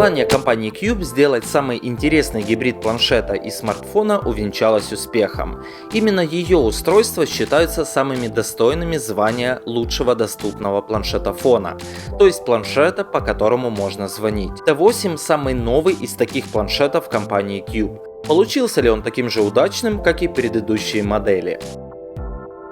Желание компании Cube сделать самый интересный гибрид планшета и смартфона увенчалось успехом. Именно ее устройства считаются самыми достойными звания лучшего доступного планшета фона, то есть планшета, по которому можно звонить. T8 самый новый из таких планшетов компании Cube. Получился ли он таким же удачным, как и предыдущие модели?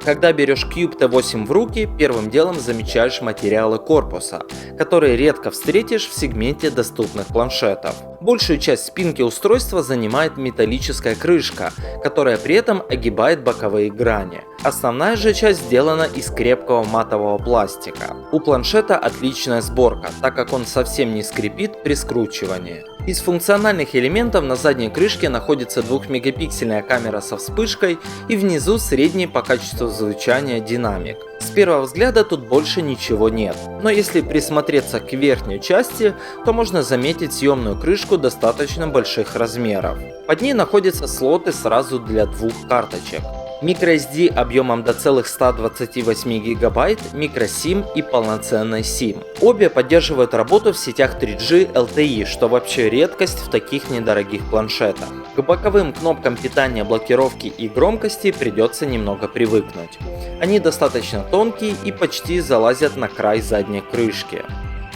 Когда берешь Cube T8 в руки, первым делом замечаешь материалы корпуса, которые редко встретишь в сегменте доступных планшетов. Большую часть спинки устройства занимает металлическая крышка, которая при этом огибает боковые грани. Основная же часть сделана из крепкого матового пластика. У планшета отличная сборка, так как он совсем не скрипит при скручивании. Из функциональных элементов на задней крышке находится 2-мегапиксельная камера со вспышкой и внизу средний по качеству звучания динамик. С первого взгляда тут больше ничего нет, но если присмотреться к верхней части, то можно заметить съемную крышку достаточно больших размеров. Под ней находятся слоты сразу для двух карточек microSD объемом до целых 128 гигабайт, microSIM и полноценный SIM. Обе поддерживают работу в сетях 3G LTE, что вообще редкость в таких недорогих планшетах. К боковым кнопкам питания, блокировки и громкости придется немного привыкнуть. Они достаточно тонкие и почти залазят на край задней крышки.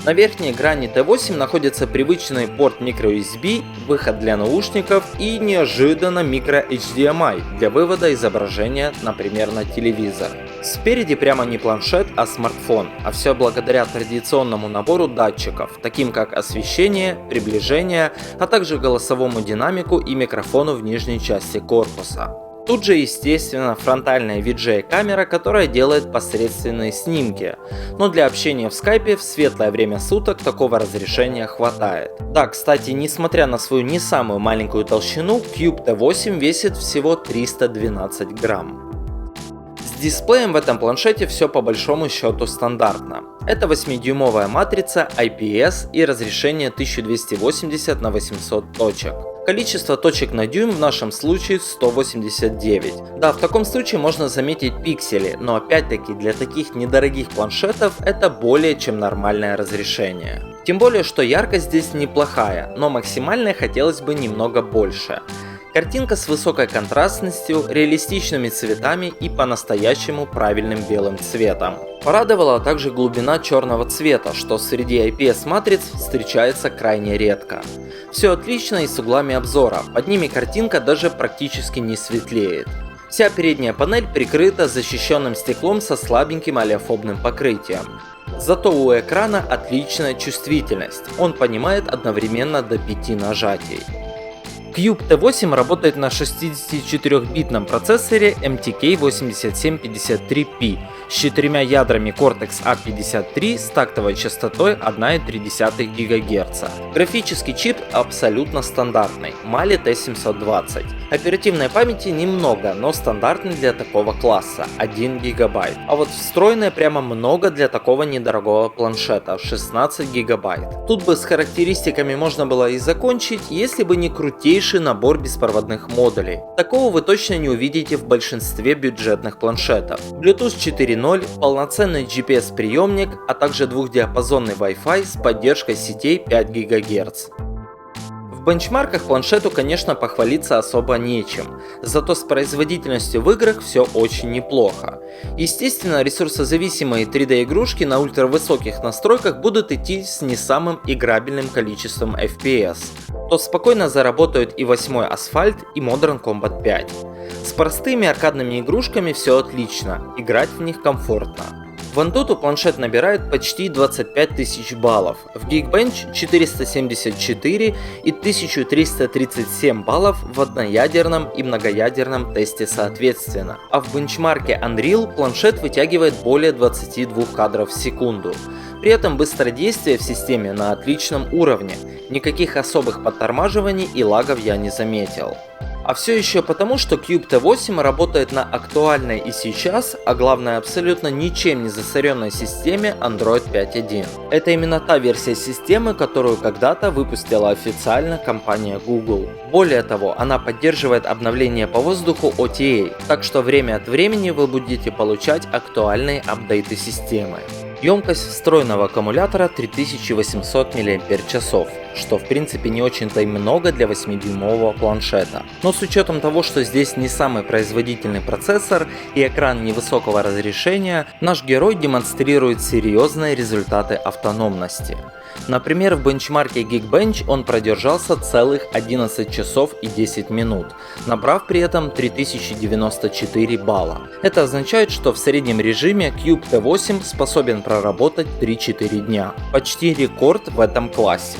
На верхней грани T8 находится привычный порт microUSB, выход для наушников и неожиданно micro HDMI для вывода изображения, например, на телевизор. Спереди прямо не планшет, а смартфон, а все благодаря традиционному набору датчиков, таким как освещение, приближение, а также голосовому динамику и микрофону в нижней части корпуса. Тут же, естественно, фронтальная VGA камера, которая делает посредственные снимки, но для общения в скайпе в светлое время суток такого разрешения хватает. Да, кстати, несмотря на свою не самую маленькую толщину, Cube T8 весит всего 312 грамм. С дисплеем в этом планшете все по большому счету стандартно. Это 8-дюймовая матрица IPS и разрешение 1280 на 800 точек. Количество точек на дюйм в нашем случае 189. Да, в таком случае можно заметить пиксели, но опять-таки для таких недорогих планшетов это более чем нормальное разрешение. Тем более, что яркость здесь неплохая, но максимальная хотелось бы немного больше. Картинка с высокой контрастностью, реалистичными цветами и по-настоящему правильным белым цветом. Порадовала также глубина черного цвета, что среди IPS матриц встречается крайне редко. Все отлично и с углами обзора, под ними картинка даже практически не светлеет. Вся передняя панель прикрыта защищенным стеклом со слабеньким олеофобным покрытием. Зато у экрана отличная чувствительность, он понимает одновременно до 5 нажатий. Cube T8 работает на 64-битном процессоре MTK 8753P с четырьмя ядрами Cortex A53 с тактовой частотой 1,3 ГГц. Графический чип абсолютно стандартный, Mali T720. Оперативной памяти немного, но стандартный для такого класса 1 ГБ. А вот встроенной прямо много для такого недорогого планшета 16 ГБ. Тут бы с характеристиками можно было и закончить, если бы не крутейший набор беспроводных модулей. Такого вы точно не увидите в большинстве бюджетных планшетов. Bluetooth 4.0 2.0, полноценный GPS-приемник, а также двухдиапазонный Wi-Fi с поддержкой сетей 5 ГГц. В бенчмарках планшету, конечно, похвалиться особо нечем, зато с производительностью в играх все очень неплохо. Естественно, ресурсозависимые 3D игрушки на ультравысоких настройках будут идти с не самым играбельным количеством FPS, то спокойно заработают и 8 Асфальт и Modern Combat 5. С простыми аркадными игрушками все отлично, играть в них комфортно. В Antutu планшет набирает почти 25 тысяч баллов, в Geekbench 474 и 1337 баллов в одноядерном и многоядерном тесте соответственно. А в бенчмарке Unreal планшет вытягивает более 22 кадров в секунду. При этом быстродействие в системе на отличном уровне, никаких особых подтормаживаний и лагов я не заметил. А все еще потому, что Cube T8 работает на актуальной и сейчас, а главное абсолютно ничем не засоренной системе Android 5.1. Это именно та версия системы, которую когда-то выпустила официально компания Google. Более того, она поддерживает обновление по воздуху OTA, так что время от времени вы будете получать актуальные апдейты системы. Емкость встроенного аккумулятора 3800 мАч, что в принципе не очень-то и много для 8-дюймового планшета. Но с учетом того, что здесь не самый производительный процессор и экран невысокого разрешения, наш герой демонстрирует серьезные результаты автономности. Например, в бенчмарке Geekbench он продержался целых 11 часов и 10 минут, набрав при этом 3094 балла. Это означает, что в среднем режиме Cube T8 способен проработать 3-4 дня. Почти рекорд в этом классе.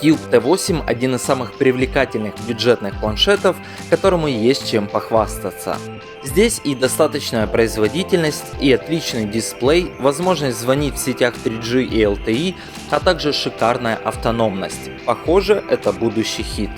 Cube T8 один из самых привлекательных бюджетных планшетов, которому есть чем похвастаться. Здесь и достаточная производительность, и отличный дисплей, возможность звонить в сетях 3G и LTE, а также шикарная автономность. Похоже, это будущий хит.